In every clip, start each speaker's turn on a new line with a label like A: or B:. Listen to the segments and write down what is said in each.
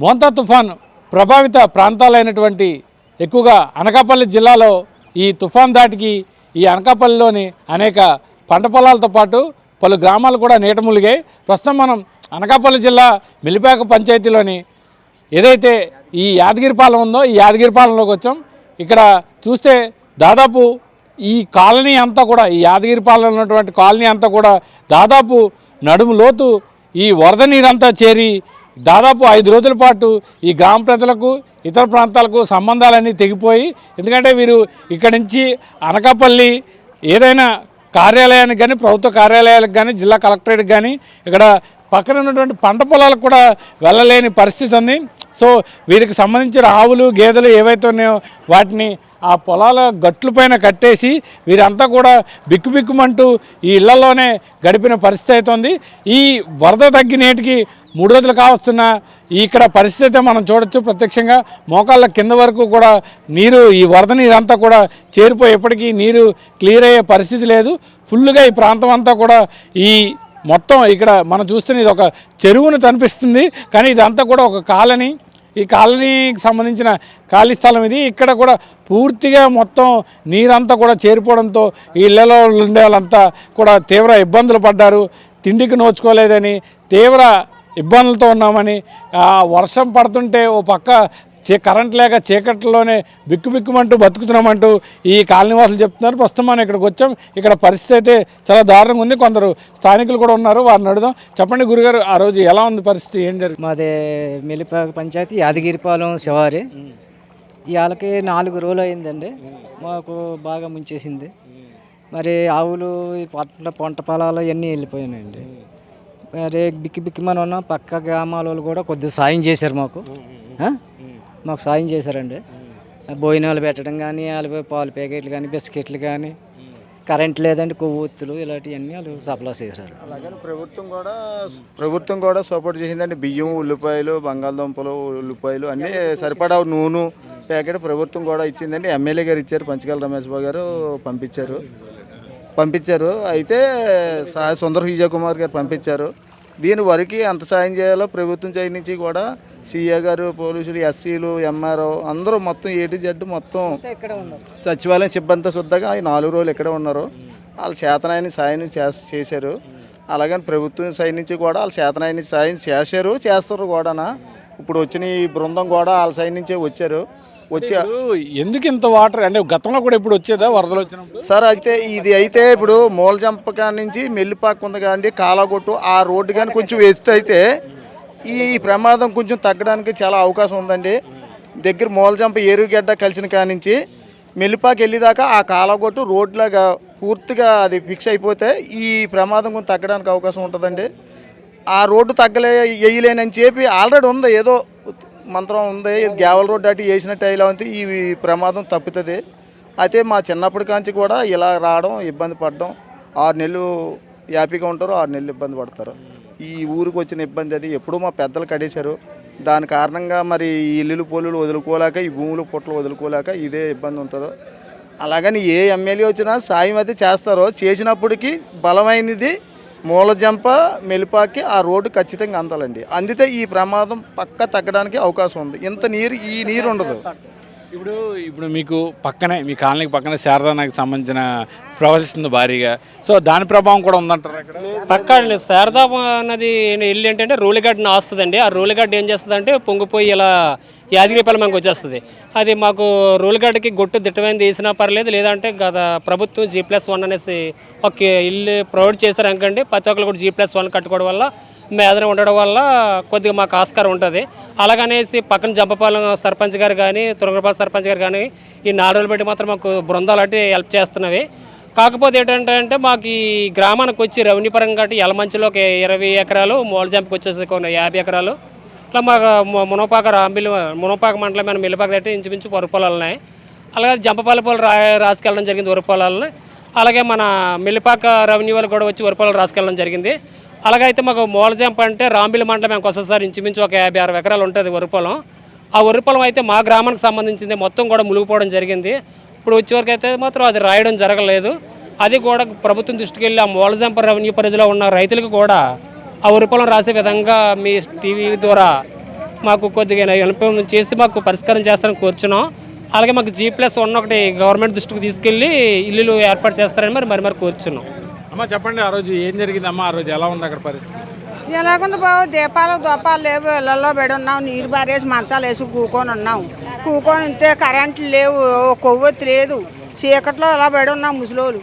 A: మోంతా తుఫాన్ ప్రభావిత ప్రాంతాలైనటువంటి ఎక్కువగా అనకాపల్లి జిల్లాలో ఈ తుఫాన్ దాటికి ఈ అనకాపల్లిలోని అనేక పంట పొలాలతో పాటు పలు గ్రామాలు కూడా నీటములుగాయి ప్రస్తుతం మనం అనకాపల్లి జిల్లా మిలిపాక పంచాయతీలోని ఏదైతే ఈ యాదగిరిపాలెం ఉందో ఈ యాదగిరిపాలెంలోకి వచ్చాం. ఇక్కడ చూస్తే దాదాపు ఈ కాలనీ అంతా కూడా ఈ యాదగిరిపాలెంలో ఉన్నటువంటి కాలనీ అంతా కూడా దాదాపు నడుము లోతు ఈ వరద నీరంతా చేరి దాదాపు ఐదు రోజుల పాటు ఈ గ్రామ ప్రజలకు ఇతర ప్రాంతాలకు సంబంధాలన్నీ తెగిపోయి ఎందుకంటే వీరు ఇక్కడి నుంచి అనకాపల్లి ఏదైనా కార్యాలయానికి కానీ ప్రభుత్వ కార్యాలయాలకు కానీ జిల్లా కలెక్టరేట్కి కానీ ఇక్కడ పక్కన ఉన్నటువంటి పంట పొలాలకు కూడా వెళ్ళలేని పరిస్థితి ఉంది. సో వీరికి సంబంధించిన ఆవులు గేదెలు ఏవైతే ఉన్నాయో వాటిని ఆ పొలాల గట్లపైన కట్టేసి వీరంతా కూడా బిక్కుబిక్కుమంటూ ఈ ఇళ్ళలోనే గడిపిన పరిస్థితి అవుతుంది ఈ వరద తగ్గినేటికి మూడు రోజులు కావస్తున్న ఇక్కడ పరిస్థితి అయితే మనం చూడొచ్చు. ప్రత్యక్షంగా మోకాళ్ళ కింద వరకు కూడా నీరు ఈ వరద నీరంతా కూడా చేరిపోయేప్పటికీ నీరు క్లియర్ అయ్యే పరిస్థితి లేదు. ఫుల్గా ఈ ప్రాంతం అంతా కూడా ఈ మొత్తం ఇక్కడ మనం చూస్తున్న ఇది ఒక చెరువును కనిపిస్తుంది. కానీ ఇదంతా కూడా ఒక కాలనీ ఈ కాలనీకి సంబంధించిన ఖాళీ స్థలం ఇది. ఇక్కడ కూడా పూర్తిగా మొత్తం నీరంతా కూడా చేరిపోవడంతో ఈ ఇళ్ళలో ఉండే వాళ్ళంతా కూడా తీవ్ర ఇబ్బందులు పడ్డారు. తిండికి నోచుకోలేదని తీవ్ర ఇబ్బందులతో ఉన్నామని వర్షం పడుతుంటే ఓ పక్క చే కరెంట్ లేక చీకట్లోనే బిక్కుబిక్కుమంటూ బతుకుతున్నామంటూ ఈ కాలనీవాసులు చెప్తున్నారు. ప్రస్తుతం మనం ఇక్కడికి వచ్చాం. ఇక్కడ పరిస్థితి అయితే చాలా దారుణంగా ఉంది. కొందరు స్థానికులు కూడా ఉన్నారు. వారిని అడుగుదాం. చెప్పండి గురుగారు ఆ రోజు ఎలా ఉంది పరిస్థితి? ఏం జరిగింది?
B: మాది మెలిప పంచాయతీ యాదగిరిపాలెం శివారి. ఇవాళకి నాలుగు రోజులు అయిందండి. మాకు బాగా ముంచేసింది. మరి ఆవులు ఈ పంట పంట పొలాలు ఇవన్నీ వెళ్ళిపోయాయండి మరి బిక్కి బిక్కిమని ఉన్న. పక్క గ్రామాల వాళ్ళు కూడా కొద్దిగా సాయం చేశారు మాకు. మాకు సాయం చేశారండి. భోజనాలు పెట్టడం కానీ వాళ్ళ పాలు ప్యాకెట్లు కానీ బిస్కెట్లు కానీ కరెంట్ లేదండి కొవ్వొత్తులు ఇలాంటివన్నీ వాళ్ళు సప్లై చేశారు.
C: అలాగే ప్రభుత్వం కూడా ప్రభుత్వం కూడా సపోర్ట్ చేసిందండి. బియ్యం ఉల్లిపాయలు బంగాళదుంపలు ఉల్లిపాయలు అన్నీ సరిపడా నూనె ప్యాకెట్ ప్రభుత్వం కూడా ఇచ్చిందండి. ఎమ్మెల్యే గారు ఇచ్చారు పంచకాల రమేష్ బాబు గారు పంపించారు. పంపించారు. అయితే సా- సుందర్ విజయ్ కుమార్ గారు పంపించారు. దీని వరకు ఎంత సాయం చేయాలో ప్రభుత్వం సైడ్ నుంచి కూడా సీఏ గారు పోలీసులు ఎస్సీలు ఎంఆర్ఓ అందరూ మొత్తం ఏటి జడ్డు మొత్తం సచివాలయం సిబ్బందితో శుద్ధంగా ఈ నాలుగు రోజులు ఇక్కడే ఉన్నారు. వాళ్ళ చేతనాయని సాయం చేస్- చేశారు. అలాగని ప్రభుత్వం సైడ్ నుంచి కూడా వాళ్ళ చేతనాయని సాయం చేశారు చేస్తారు కూడా ఇప్పుడు వచ్చిన ఈ బృందం కూడా వాళ్ళ సైడ్ నుంచే వచ్చారు. వచ్చి
A: ఎందుకు ఇంత వాటర్? అంటే గతంలో కూడా ఇప్పుడు వచ్చేదా వరదలు వచ్చినప్పుడు?
C: సార్ అయితే ఇది అయితే ఇప్పుడు మూలజంప కాడ నుంచి మెల్లిపాక ఉంది కానీ కాలాగొట్టు ఆ రోడ్డు కానీ కొంచెం ఎత్తు అయితే ఈ ప్రమాదం కొంచెం తగ్గడానికి చాలా అవకాశం ఉందండి. దగ్గర మూలజంప ఏరుగడ్డ కలిసిన కాడి నుంచి మెల్లిపాక వెళ్ళేదాకా ఆ కాలగొట్టు రోడ్లాగా పూర్తిగా అది ఫిక్స్ అయిపోతే ఈ ప్రమాదం కొంచెం తగ్గడానికి అవకాశం ఉంటుందండి. ఆ రోడ్డు తగ్గలే వేయలేనని చెప్పి ఆల్రెడీ ఉంది ఏదో మంత్రం ఉంది గ్యావల్ రోడ్ అటు వేసినట్టు ఇలా ఉంది ఈ ప్రమాదం తప్పుతుంది. అయితే మా చిన్నప్పటి కాంచి కూడా ఇలా రావడం ఇబ్బంది పడడం ఆరు నెలలు హ్యాపీగా ఉంటారు ఆరు నెలలు ఇబ్బంది పడతారు. ఈ ఊరికి వచ్చిన ఇబ్బంది అది. ఎప్పుడూ మా పెద్దలు కడేశారు దాని కారణంగా మరి ఈ ఇల్లులు పొల్లులు వదులుకోలేక ఈ భూములు పుట్టలు వదులుకోలేక ఇదే ఇబ్బంది ఉంటుందో. అలాగని ఏ ఎమ్మెల్యే వచ్చినా సాయం అయితే చేస్తారో. చేసినప్పటికీ బలమైనది మూలజంప మెలిపాకి ఆ రోడ్డు ఖచ్చితంగా అందాలండి. అందితే ఈ ప్రమాదం పక్క తగ్గడానికి అవకాశం ఉంది. ఇంత నీరు ఈ నీరు ఉండదు.
A: ఇప్పుడు ఇప్పుడు మీకు పక్కనే మీ కాలనీకి పక్కనే శారదానికి సంబంధించిన ప్రవహిస్తుంది భారీగా. సో దాని ప్రభావం కూడా ఉందంటారు అక్కడ
D: పక్కా శారదా అన్నది ఇల్లు ఏంటంటే రోలిగడ్డను ఆస్తుందండి. ఆ రోలిగడ్డ ఏం చేస్తుందంటే పొంగిపోయి ఇలా యాదగిరిపల్లి మనకు వచ్చేస్తుంది. అది మాకు రోలిగడ్డకి గొట్టు దిట్టమైంది వేసినా పర్లేదు లేదంటే గత ప్రభుత్వం జీ ప్లస్ వన్ అనేసి ఒక ఇల్లు ప్రొవైడ్ చేశారనుకోండి ప్రతి ఒక్కరు కూడా జీ ప్లస్ వన్ కట్టుకోవడం వల్ల మేదన ఉండడం వల్ల కొద్దిగా మాకు ఆస్కారం ఉంటుంది. అలాగనేసి పక్కన జంపపాలెం సర్పంచ్ గారు కానీ తురగపాలెం సర్పంచ్ గారు కానీ ఈ నాలుగు రోజులు బట్టి మాత్రం మాకు బృందాలు అంటే హెల్ప్ చేస్తున్నవి. కాకపోతే ఏంటంటే అంటే మాకు ఈ గ్రామానికి వచ్చి రెవెన్యూ పరంగా కాబట్టి ఎలమంచిలో ఒక ఇరవై ఎకరాలు మూలజంపకి వచ్చేసి కొన్ని యాభై ఎకరాలు. ఇట్లా మాకు మునపాక రాంబిల్లి మునపాక మండలమైన మిల్లపాక దగ్గర ఇంచుమించు వరి పొలాలు ఉన్నాయి అలాగే జంపపాల పొలాలు రా రాసుకెళ్ళడం జరిగింది వరి పొలాలని. అలాగే మన మిల్లిపాక రెవెన్యూ వాళ్ళు కూడా వచ్చి వరి పొలాలు రాసుకెళ్ళడం జరిగింది. అలాగే అయితే మాకు మూలజంప అంటే రాంబిల్ మండలం మేము వస్తుంది ఇంచుమించు ఒక యాభై అరవై ఎకరాలు ఉంటుంది వరి పొలం. ఆ వరి పొలం అయితే మా గ్రామానికి సంబంధించింది మొత్తం కూడా మునిగిపోవడం జరిగింది. ఇప్పుడు వచ్చేవరకు అయితే మాత్రం అది రాయడం జరగలేదు. అది కూడా ప్రభుత్వం దృష్టికి వెళ్ళి ఆ మూలజంప రెవెన్యూ పరిధిలో ఉన్న రైతులకు కూడా ఆ వరి పొలం రాసే విధంగా మీ టీవీ ద్వారా మాకు కొద్దిగా హెల్ప్ చేసి మాకు పరిష్కారం చేస్తారని కూర్చున్నాం. అలాగే మాకు జీ ప్లస్ వన్ ఒకటి గవర్నమెంట్ దృష్టికి తీసుకెళ్ళి ఇల్లులు ఏర్పాటు చేస్తారని మరి మరి మరి కూర్చున్నాం.
A: అమ్మ చెప్పండి ఆ రోజు ఏం జరిగిందమ్మా? ఆ రోజు ఎలా ఉంది అక్కడ పరిస్థితి?
E: ఎలాగుంది బాబు? దీపాలు దోపాలు లేవు. ఇళ్ళల్లో పెడి ఉన్నాం. నీరు బారేసి మంచాలు వేసి కూకొని ఉన్నాం. కూకొని ఉంటే కరెంట్లు లేవు. ఓ కొవ్వొత్తి లేదు. చీకట్లో ఇలా పెడి ఉన్నాం ముసలోళ్ళు.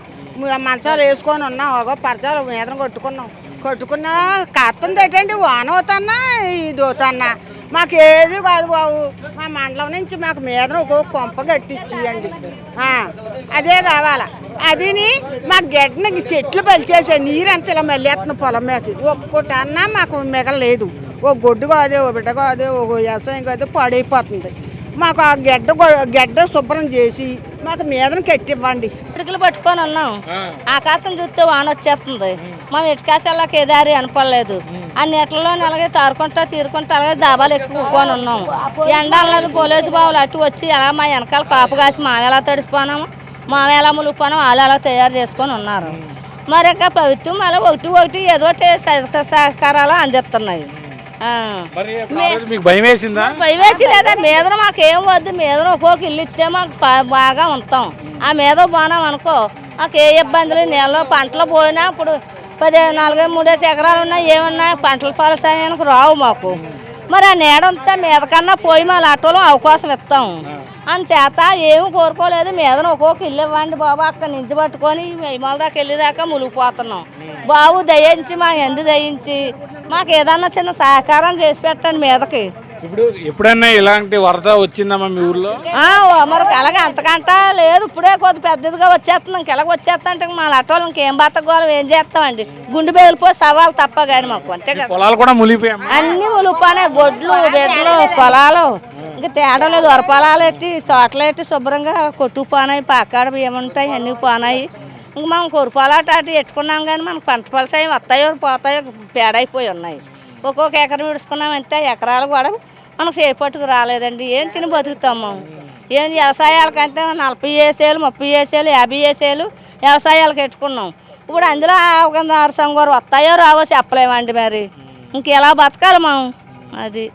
E: మంచాలు వేసుకొని ఉన్నాం. ఒక పరచాలు మీద కొట్టుకున్నాం. కొట్టుకున్నా కత్తంది ఏంటండి? వాన అవుతానా ఇది అవుతానా మాకు ఏది కాదు బాబు. మా మండలం నుంచి మాకు మీద ఒక కొంప కట్టించియండి. అదే కావాలా. అదిని మా గడ్డకి చెట్లు పలిచేసే నీరు అంత ఇలా మెల్లేస్తున్న పొలం మీదకి ఒక్కటి అన్నా మాకు మిగలేదు ఓ గొడ్డు కాదే ఓ బిడ్డ కాదే ఓ వ్యవసాయం కాదు పాడైపోతుంది. మాకు ఆ గడ్డ గడ్డ శుభ్రం చేసి మాకు మీదన కట్టివ్వండి.
F: పిడికలు పట్టుకొని ఉన్నాం. ఆకాశం చూస్తే వాన వచ్చేస్తుంది. మా ఇటుకాశాలకి ఏదారి అనపడలేదు ఆ నీటిలో అలాగే తారుకుంటా తీరుకుంటా అలాగే దాబాలు ఎక్కువ కూకొని ఉన్నాం. ఎండాలది పోలీసు బావులు అటు వచ్చి ఎలా మా వెనకాల కాపు కాసి మా ఎలా తడిసిపోనాము మా ఎలా ములిగిపోనాము వాళ్ళు అలా తయారు చేసుకొని ఉన్నారు. మరి ఇంకా ప్రభుత్వం అలా ఒకటి ఒకటి ఏదో సహకారాలు అందిస్తున్నాయి.
A: మీకు భయం వేసిందా?
F: భయం వేసి లేదా మీద మాకు ఏం వద్దు మీద ఒక్కొక్క ఇల్లు ఇస్తే మాకు బాగా ఉంటాం. ఆ మీద బాణం అనుకో మాకు ఏ ఇబ్బందులు నీళ్ళు పంటలు పోయినా ఇప్పుడు పది నాలుగు మూడేసి ఎకరాలు ఉన్నాయి ఏమన్నా పంటల ఫలసాయానికి రావు మాకు. మరి ఆ నీడంతా మీద కన్నా పోయి మా లాటోలో అవకాశం ఇస్తాం. అందుచేత ఏమి కోరుకోలేదు. మీద ఒక్కొక్క ఇల్లు ఇవ్వండి బాబు అక్కడ నుంచి పట్టుకొని మైమాల దాకా వెళ్ళేదాకా మునిగిపోతున్నాం. బాబు దయించి మా ఎందు దయించి మాకు ఏదన్నా చిన్న సహకారం చేసి పెట్టండి మీదకి.
A: ఇప్పుడు ఎప్పుడైనా ఇలాంటి వరద వచ్చిందమ్మా మీ ఊర్లో?
F: మరి అలాగే అంతకంట లేదు. ఇప్పుడే కొద్ది పెద్దదిగా వచ్చేస్తున్నాం. ఇంకెలాగ వచ్చేస్తా మా లట్టోళ్ళు ఇంకేం బతకగలం ఏం చేస్తామండి? గుండె బేలిపోయి సవాలు తప్ప కానీ మాకు అంతే కదా.
A: పొలాలు కూడా మునిగిపోయామ్మా
F: అన్ని ములుపానే గొడ్లు బెడ్లు పొలాలు. ఇంకా తేడాలో దొరపాలాలు ఎత్తి తోటలు ఎత్తి శుభ్రంగా కొట్టుకుపోనాయి పాకాడ ఏముంటాయి అన్నీ పోనాయి. ఇంక మనం కొరుపాలాట అటు ఎట్టుకున్నాం కానీ మనకు పంట పలసాయి వస్తాయో పోతాయో పేడైపోయి ఉన్నాయి. ఒక్కొక్క ఎకరం విడుచుకున్నామంటే ఎకరాలు కూడా మనకు సేపట్టుకు రాలేదండి. ఏం తిని బతుకుతాము ఏం వ్యవసాయాలకంటే నలభై వేసేలు ముప్పై వేసేలు యాభై వేసేలు వ్యవసాయాలకు ఎట్టుకున్నాం ఇప్పుడు అందులో ఒక సంగోరు వస్తాయో రావో చెప్పలేమండి మరి. ఇంకెలా బతకాలి మనం? అది.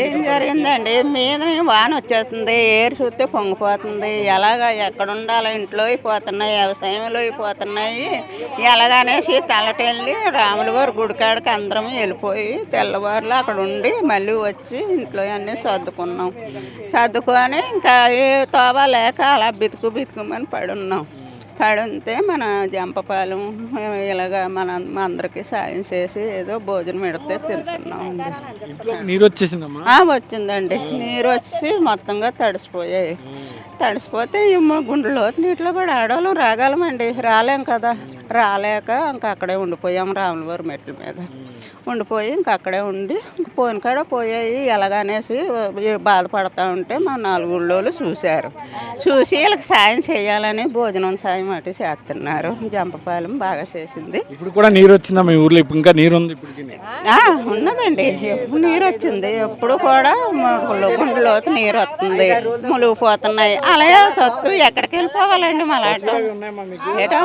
A: ఏం
G: జరిగిందండి? మీద వాన వచ్చేస్తుంది ఏరు చూస్తే పొంగిపోతుంది. ఎలాగా ఎక్కడ ఉండాలో? ఇంట్లో అయిపోతున్నాయి వ్యవసాయంలో అయిపోతున్నాయి. ఎలాగనేసి తెల్లటెళ్ళి రాముల వారి గుడికాడికి అందరం వెళ్ళిపోయి తెల్లవారులు అక్కడ ఉండి మళ్ళీ వచ్చి ఇంట్లో అన్నీ సర్దుకున్నాం. సర్దుకొని ఇంకా ఏ తోవ లేక అలా బితుకు బితుకుమని పడున్నాం. పడుంటే మన జంపపాలెం ఇలాగ మన అందరికీ సాయం చేసి ఏదో భోజనం పెడితే తింటున్నాం.
A: నీరు వచ్చేసిందమ్మా?
G: వచ్చిందండి. నీరు వచ్చి మొత్తంగా తడిసిపోయాయి. తడిసిపోతే గుండెలో నీటిలో పడి ఆడవాళ్ళం రాగలమండి. రాలేం కదా? రాలేక ఇంకా అక్కడే ఉండిపోయాం రాములవారి మెట్ల మీద. ఉండిపోయి ఇంక అక్కడే ఉండి పోయిన కాడ పోయాయి ఎలాగనేసి బాధపడతా ఉంటే మా నాలుగు ఊళ్ళోళ్ళు చూశారు. చూసి వీళ్ళకి సాయం చేయాలని భోజనం సాయం అటు చేస్తున్నారు. జంపపాలెం బాగా చేసింది.
A: ఇప్పుడు కూడా నీరు వచ్చిందా మీ ఊర్లో? ఇప్పుడు ఇంకా నీరు ఉంది
G: ఉన్నదండి. నీరు వచ్చింది ఎప్పుడు కూడా గుండెలోకి నీరు వస్తుంది మునిగిపోతున్నాయి. అలాగే సత్తు ఎక్కడికి వెళ్ళిపోవాలండి మలాంటి ఏటో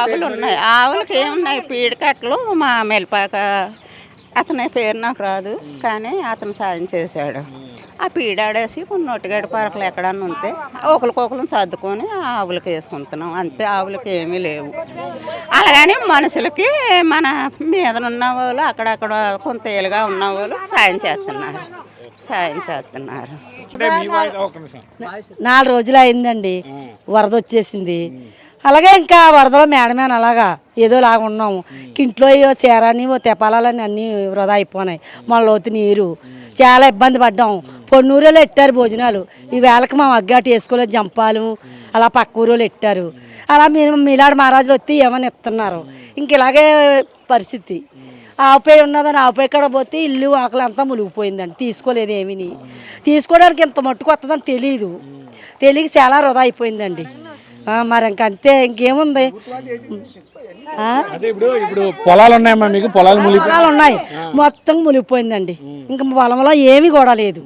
G: ఆవులు ఉన్నాయి. ఆవులకి ఏమున్నాయి? పీడికట్లు మా మెలిపాక అతని పేరు నాకు రాదు కానీ అతను సాయం చేశాడు. ఆ పీడాడేసి కొన్ని నొట్టిగడ్డ పరకలు ఎక్కడన్నా ఉంటే ఒకరికొకరు సర్దుకొని ఆ ఆవులకి వేసుకుంటున్నాం. అంతే ఆవులకి ఏమీ లేవు. అలాగని మనుషులకి మన మీద ఉన్న వాళ్ళు అక్కడక్కడ కొంత ఏలుగా ఉన్న వాళ్ళు సాయం చేస్తున్నారు. సాయం చేస్తున్నారు.
H: నాలుగు రోజులు అయిందండి. వరద వచ్చేసింది. అలాగే ఇంకా వరదలో మేడమేన అలాగా ఏదో లాగా ఉన్నాము. ఇంట్లో ఓ చీరని ఓ తెపాలని అన్నీ వృధా అయిపోయినాయి మన లోతు నీరు. చాలా ఇబ్బంది పడ్డాం. పొన్నూరులో ఎట్టారు భోజనాలు? ఈ వేళకి మా అగ్గాటి వేసుకోలేదు జంపాలు. అలా పక్క ఊరోళ్ళు ఎట్టారు? అలా మీరు మీలాడు మహారాజులు వస్తే ఏమని ఇస్తున్నారు ఇంక ఇలాగే పరిస్థితి. ఆవుపై ఉన్నదని ఆవుపై కాడ పోతే ఇల్లు ఆకలి అంతా మునిగిపోయిందండి. తీసుకోలేదు ఏమీని తీసుకోవడానికి ఇంత మట్టుకు వస్తుందని తెలియదు తెలియక చాలా వృధా అయిపోయిందండి. మరి ఇంక అంతే ఇంకేముంది?
A: ఇప్పుడు ఇప్పుడు పొలాలు ఉన్నాయమ్మా మీకు? పొలాలు
H: ఉన్నాయి మొత్తం మునిగిపోయిందండి. ఇంకా పొలంలో ఏమీ కూడా లేదు.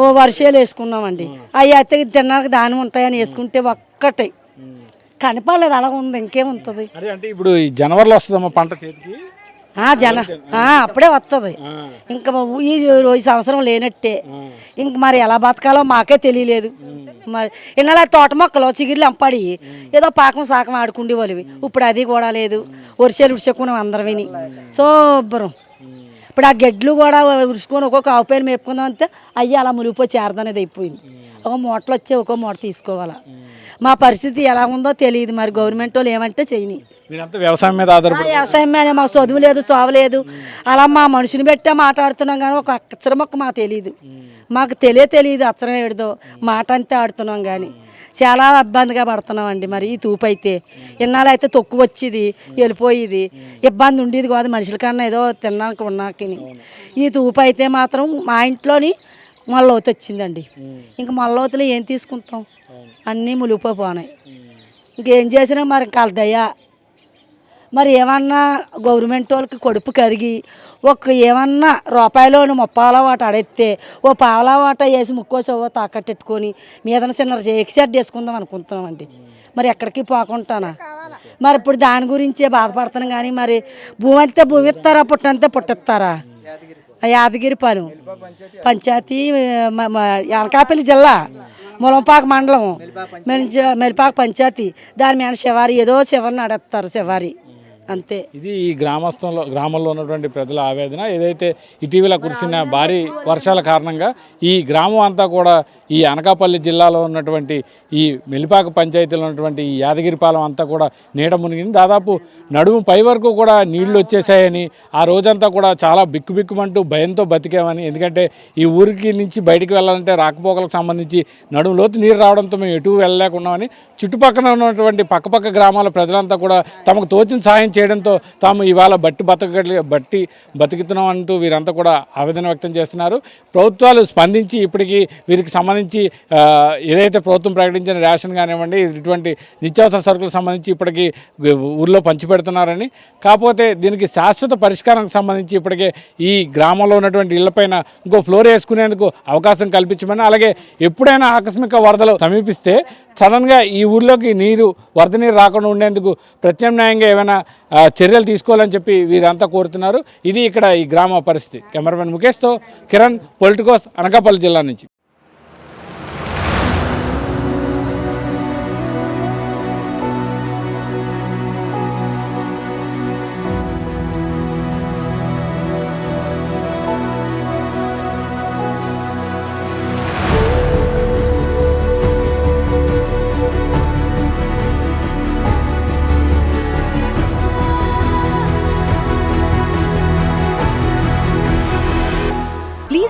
H: ఓ వర్షాలు వేసుకున్నామండి. అవి అయితే తినడానికి దాని ఉంటాయని వేసుకుంటే ఒక్కటే. కనపడలేదు అలా ఉంది ఇంకేముంటుంది?
A: అంటే ఇప్పుడు ఈ జనవరిలో వస్తుందమ్మా పంట చేతికి?
H: జన ఆ, అప్పుడే వస్తుంది ఇంకా ఈ రోజు సంవత్సరం లేనట్టే. ఇంక మరి ఎలా బతకాలో మాకే తెలియలేదు. మరి ఇన్నాళ్ళ తోట మొక్కలు చిగిరిలు అంపడి ఏదో పాకం సాకం ఆడుకుండే వాళ్ళవి ఇప్పుడు అది కూడా లేదు. వర్షాలు ఉడిచెక్కున్నాం అందరం విని శుభ్రం ఇప్పుడు ఆ గెడ్లు కూడా ఉరుచుకొని ఒక్కొక్క ఆవు పైన మేపుకుందాం అంతే అయ్యి అలా మునిగిపోయి చేరదనేది అయిపోయింది. ఒక మూటలు వచ్చి ఒక్కో మూట తీసుకోవాలా. మా పరిస్థితి ఎలా ఉందో తెలియదు. మరి గవర్నమెంట్ వాళ్ళు ఏమంటే చేయని.
A: వ్యవసాయం మీద ఆధారపడి
H: వ్యవసాయం మీద మాకు చదువు లేదు చోవలేదు అలా మా మనిషిని పెట్టే మాట్లాడుతున్నాం కానీ ఒక అక్షరం మొక్క మాకు తెలియదు మాకు తెలియ తెలియదు అక్షరం ఏడుదో. మాట అంతే ఆడుతున్నాం కానీ. చాలా ఇబ్బందిగా పడుతున్నాం అండి మరి ఈ తూపు అయితే. ఇన్నాళ్ళు అయితే తొక్కు వచ్చేది వెళ్ళిపోయేది. ఇబ్బంది ఉండేది కాదు మనుషుల కన్నా ఏదో తిన్నాక ఉన్నాకని ఈ తూపు అయితే మాత్రం మా ఇంట్లోని మొల్లవతి వచ్చిందండి. ఇంక మొల్లవతిలో ఏం తీసుకుంటాం? అన్నీ ములిగిపోయినాయి ఇంకేం చేసినా మరి కలదయ్యా. మరి ఏమన్నా గవర్నమెంట్ వాళ్ళకి కడుపు కరిగి ఒక ఏమన్నా రూపాయలోని ముప్పాల వాట అడిగితే ఓ పావలా వాట వేసి ముక్కోసో తాకట్టెట్టుకొని మీదన చిన్న రేక్ సెట్ వేసుకుందాం అనుకుంటున్నామండి. మరి ఎక్కడికి పోకుంటానా మరి ఇప్పుడు దాని గురించే బాధపడుతున్నాం కానీ మరి భూమి అంతే భూమి ఇస్తారా పుట్టంతే పుట్టిస్తారా? ఆ పను. పంచాయతీ మ- మ- అనకాపల్లి జిల్లా. ములంపాక మండలం మెలిపాక పంచాయతీ. దాని మీద శివారి ఏదో శివరిని నడుస్తారు శివారి. అంతే.
A: ఇది ఈ గ్రామస్థంలో గ్రామంలో ఉన్నటువంటి ప్రజల ఆవేదన. ఏదైతే ఇటీవల కురిసిన భారీ వర్షాల కారణంగా ఈ గ్రామం అంతా కూడా ఈ అనకాపల్లి జిల్లాలో ఉన్నటువంటి ఈ మెలిపాక పంచాయతీలో ఉన్నటువంటి ఈ యాదగిరిపాలెం అంతా కూడా నీడ మునిగింది. దాదాపు నడుము పై వరకు కూడా నీళ్ళు వచ్చేసాయని ఆ రోజంతా కూడా చాలా బిక్కుబిక్కుమంటూ భయంతో బతికామని. ఎందుకంటే ఈ ఊరికి నుంచి బయటికి వెళ్ళాలంటే రాకపోకలకు సంబంధించి నడుము లోతు నీరు రావడంతో మేము ఎటు వెళ్ళలేకున్నామని చుట్టుపక్కల ఉన్నటువంటి పక్కపక్క గ్రామాల ప్రజలంతా కూడా తమకు తోచిన సాయం చేయడంతో తాము ఇవాళ బట్టి బతకగలి బట్టి బతుకుతున్నాం అంటూ వీరంతా కూడా ఆవేదన వ్యక్తం చేస్తున్నారు. ప్రభుత్వాలు స్పందించి ఇప్పటికీ వీరికి సంబంధించి సంబంధించి ఏదైతే ప్రభుత్వం ప్రకటించిన రేషన్ కానివ్వండి ఇటువంటి నిత్యావసర సరుకులకు సంబంధించి ఇప్పటికీ ఊర్లో పంచిపెడుతున్నారని. కాకపోతే దీనికి శాశ్వత పరిష్కారానికి సంబంధించి ఇప్పటికే ఈ గ్రామంలో ఉన్నటువంటి ఇళ్ళపైన ఇంకో ఫ్లోర్ వేసుకునేందుకు అవకాశం కల్పించమని అలాగే ఎప్పుడైనా ఆకస్మిక వరదలు సమీపిస్తే సడన్గా ఈ ఊర్లోకి నీరు వరద నీరు రాకుండా ఉండేందుకు ప్రత్యామ్నాయంగా ఏమైనా చర్యలు తీసుకోవాలని చెప్పి వీరంతా కోరుతున్నారు. ఇది ఇక్కడ ఈ గ్రామ పరిస్థితి. కెమెరామెన్ ముఖేష్తో కిరణ్ పొలిటికోస్ అనకాపల్లి జిల్లా నుంచి.